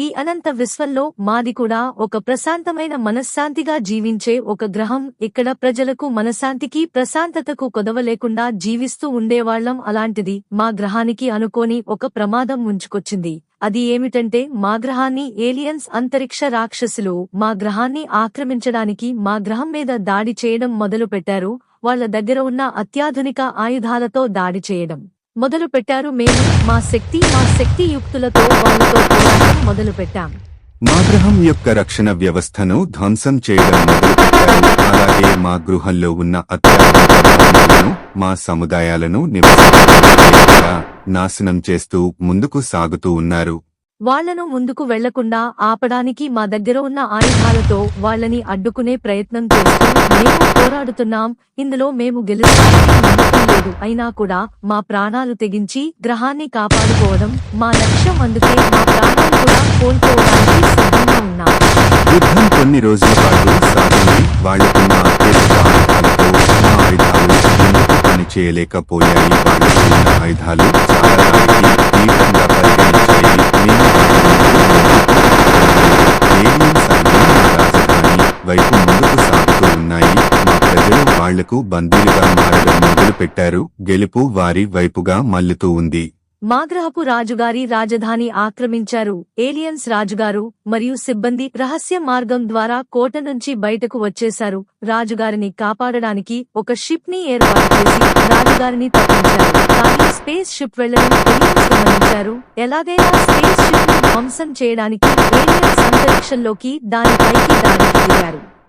ఈ అనంత విశ్వంలో మాది కూడా ఒక ప్రశాంతమైన మనశ్శాంతిగా జీవించే ఒక గ్రహం. ఇక్కడ ప్రజలకు మనశ్శాంతికి ప్రశాంతతకు కొదవ లేకుండా జీవిస్తూ ఉండేవాళ్ళం అలాంటిది. మా గ్రహానికి అనుకోని ఒక ప్రమాదం ముంచుకొచ్చింది. అది ఏమిటంటే మా గ్రహాన్ని ఏలియన్స్ అంతరిక్ష రాక్షసులు మా గ్రహాన్ని ఆక్రమించడానికి మా గ్రహం మీద దాడి చేయడం మొదలుపెట్టారు. వాళ్ళ దగ్గర ఉన్న అత్యాధునిక ఆయుధాలతో దాడి చేయడం. మొదలు పెట్టారు మేము మా శక్తి మా శక్తి యుక్తులతో వాళ్ళతో పోరాటం మొదలు పెట్టాం. మా గ్రహం యొక్క రక్షణ వ్యవస్థను ధ్వంసం చేయడం మొదలుపెట్టారు అలాగే మా గృహంలో ఉన్న అత్యాలను మా సముదాయాలను నివసించకుండా నాశనం చేస్తూ ముందుకు సాగుతూ ఉన్నారు. వాళ్ళను ముందుకు వెళ్ళకుండా ఆపడానికి మా దగ్గర ఉన్న ఆయుధాలతో వాళ్ళని అడ్డుకునే ప్రయత్నం చేస్తూ మేము పోరాడుతున్నాం. ఇందులో మేము గెలుస్తామని నమ్మకం లేదు. అయినా కూడా మా ప్రాణాలు తెగించి గ్రహాన్ని కాపాడుకోవడం మా లక్ష్యం. అందుకే మా ప్రాణాలు కూడా కోల్పోవడానికి సిద్ధంగా ఉన్నాం. యుద్ధం కొన్ని రోజుల పాటు సాగింది వాళ్ళకున్న అత్యధిక ఆయుధాలతో మా ఆయుధాలు ఎందుకు ఆయుధాలు చాలా వైపు ముందుకు సాగుతూ ఉన్నాయి. మా ప్రజలు వాళ్ళకు బందీలుగా మారడం మొదలు పెట్టారు గెలుపు వారి వైపుగా మల్లుతూ ఉంది. మాగ్రహపు రాజుగారి రాజధాని ఆక్రమించారు. ఏలియన్స్ రాజుగారు మరియు సిబ్బంది రహస్య మార్గం ద్వారా కోట నుంచి బయటకు వచ్చేశారు. రాజుగారిని కాపాడడానికి ఒక షిప్ని ఏర్పాటు చేసి రాజుగారిని తప్పించారు. కానీ స్పేస్ షిప్ వెళ్ళడం ఏలియన్స్ గమనించారు. ఎలాగైనా స్పేస్ షిప్ని ధ్వంసం చేయడానికి ఏలియన్స్ అంతరిక్షంలోకి దానిపైకి దాడికి దిగారు.